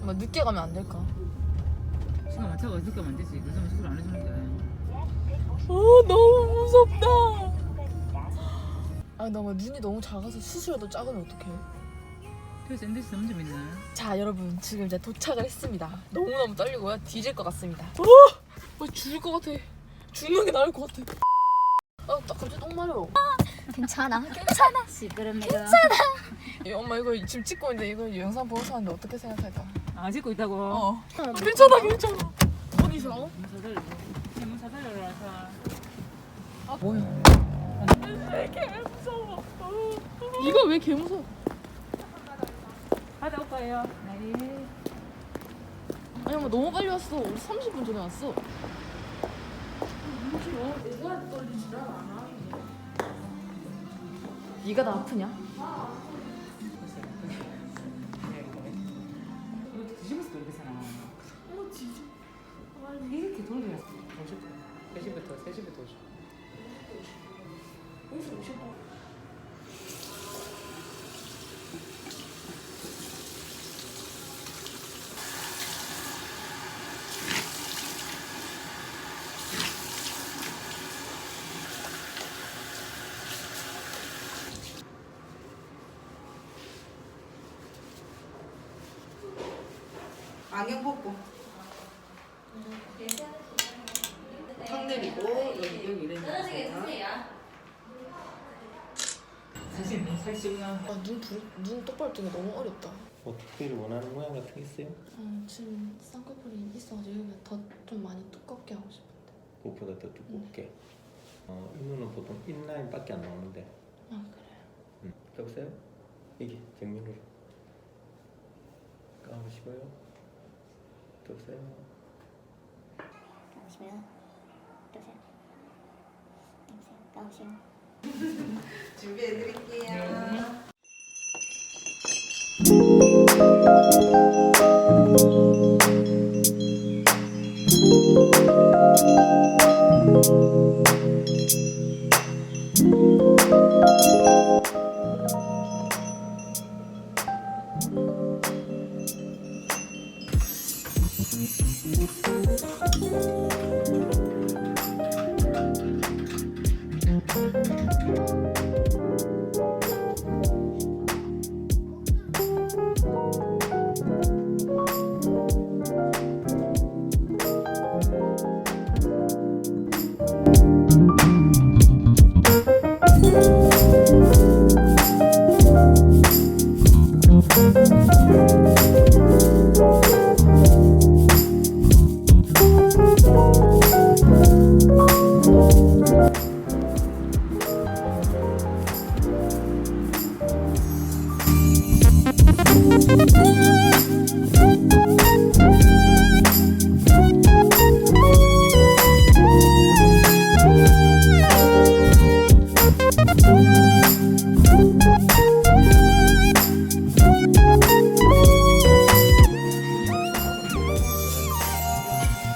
뭐 늦게 가면 안 될까? 시간 맞춰가 있을까 안 되지. 그러면 수술 안 해주는데. 어 너무 무섭다. 아 너무 눈이 너무 작아서 수술해도 작으면 어떡해? 샌드위치 너무 재밌네. 자 여러분 지금 이제 도착을 했습니다. 너무 너무 떨리고요. 뒤질 것 같습니다. 어, 어 죽을 것 같아. 죽는 게 나을 것 같아. 아, 나 갑자기 똥 마려. 괜찮아 괜찮아 시끄럽네 괜찮아 이 엄마 이거 지금 찍고 있는데 이거 영상 보고서 하는데 어떻게 생각할까? 아 찍고 있다고. 어. 괜찮아 괜찮아. 어디서? 문 사달라. 문 사달라. 사. 아 뭐야? 개 무서워. 이거 왜 개 무서워? 가다 올까요? 네. 아니 엄마 너무 빨리 왔어. 우리 30분 전에 왔어. 네가 나 아프냐? 이렇게 돌려. 3시부터 3시부터 오죠. 안경 벗고 턱 내리고 여기 여기 이래야 사실 사실 그냥 아눈눈 똑바로 뜨기 너무 어렵다. 뭐 특별히 원하는 모양 같은 게 있어요? 어, 지금 쌍꺼풀이 있어가지고 여기가 더좀 많이 두껍게 하고 싶은데. 그것보다 더 두껍게 어, 이 눈은 보통 인라인밖에 안 나오는데 아 그래요? 음. 여보세요? 이게 정면으로 까보시고요 여보세요? 잠시만요 여보세요 여보세요 여보세요 준비해 드릴게요.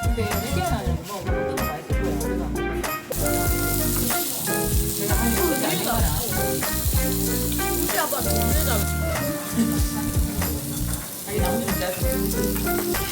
근데 거야 우리가. 내가 한 이거 아닌 거야. 우리 아빠. 자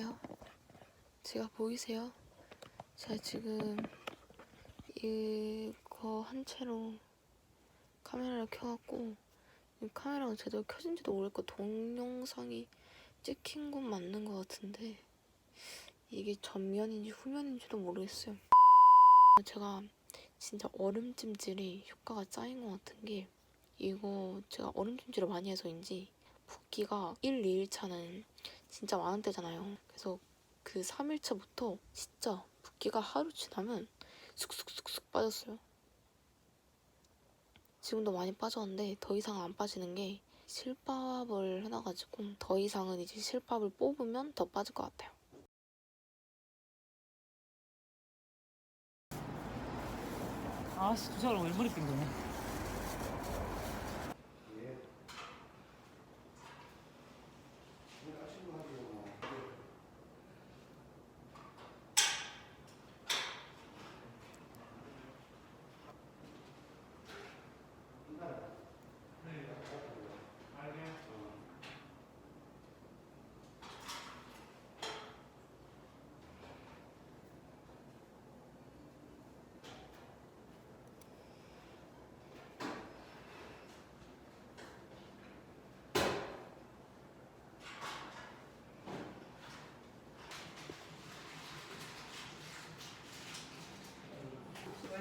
안녕하세요. 제가 보이세요? 제가 지금 이거 한 채로 카메라를 켜갖고 이 카메라가 제대로 켜진 지도 모르겠고 동영상이 찍힌 건 맞는 것 같은데 이게 전면인지 후면인지도 모르겠어요. 제가 진짜 얼음찜질이 효과가 짱인 것 같은 게 이거 제가 얼음찜질을 많이 해서인지 붓기가 1, 2일차는 진짜 많은 때잖아요. 그래서 그 3일차부터 진짜 붓기가 하루 지나면 쑥쑥쑥쑥 빠졌어요. 지금도 많이 빠졌는데 더 이상 안 빠지는 게 실밥을 해놔가지고 더 이상은 이제 실밥을 뽑으면 더 빠질 것 같아요. 아씨 주차를 왜 머리 낀 거냐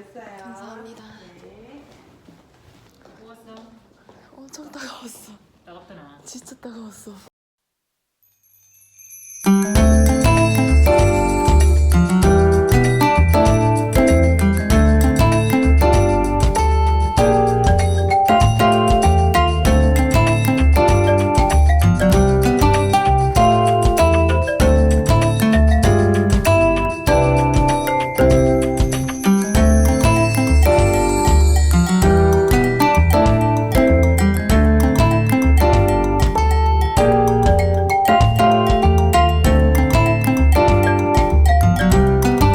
수고했어요. 감사합니다. 네. 뽑았어 엄청 따가웠어. 따갑더나 진짜 따가웠어.